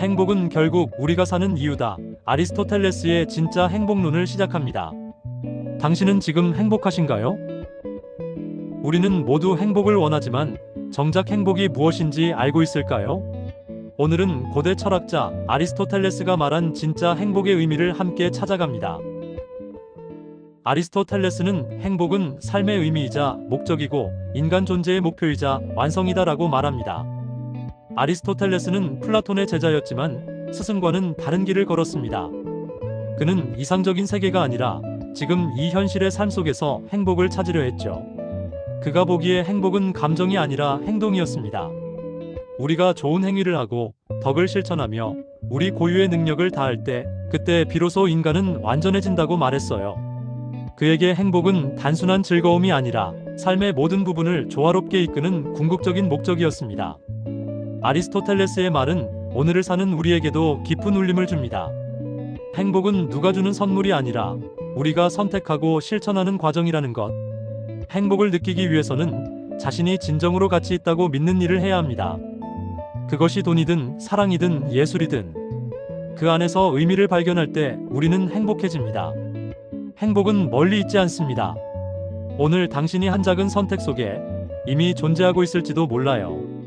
행복은 결국 우리가 사는 이유다. 아리스토텔레스의 진짜 행복론을 시작합니다. 당신은 지금 행복하신가요? 우리는 모두 행복을 원하지만 정작 행복이 무엇인지 알고 있을까요? 오늘은 고대 철학자 아리스토텔레스가 말한 진짜 행복의 의미를 함께 찾아갑니다. 아리스토텔레스는 행복은 삶의 의미이자 목적이고 인간 존재의 목표이자 완성이다라고 말합니다. 아리스토텔레스는 플라톤의 제자였지만 스승과는 다른 길을 걸었습니다. 그는 이상적인 세계가 아니라 지금 이 현실의 삶 속에서 행복을 찾으려 했죠. 그가 보기에 행복은 감정이 아니라 행동이었습니다. 우리가 좋은 행위를 하고 덕을 실천하며 우리 고유의 능력을 다할 때 그때 비로소 인간은 완전해진다고 말했어요. 그에게 행복은 단순한 즐거움이 아니라 삶의 모든 부분을 조화롭게 이끄는 궁극적인 목적이었습니다. 아리스토텔레스의 말은 오늘을 사는 우리에게도 깊은 울림을 줍니다. 행복은 누가 주는 선물이 아니라 우리가 선택하고 실천하는 과정이라는 것. 행복을 느끼기 위해서는 자신이 진정으로 가치 있다고 믿는 일을 해야 합니다. 그것이 돈이든 사랑이든 예술이든 그 안에서 의미를 발견할 때 우리는 행복해집니다. 행복은 멀리 있지 않습니다. 오늘 당신이 한 작은 선택 속에 이미 존재하고 있을지도 몰라요.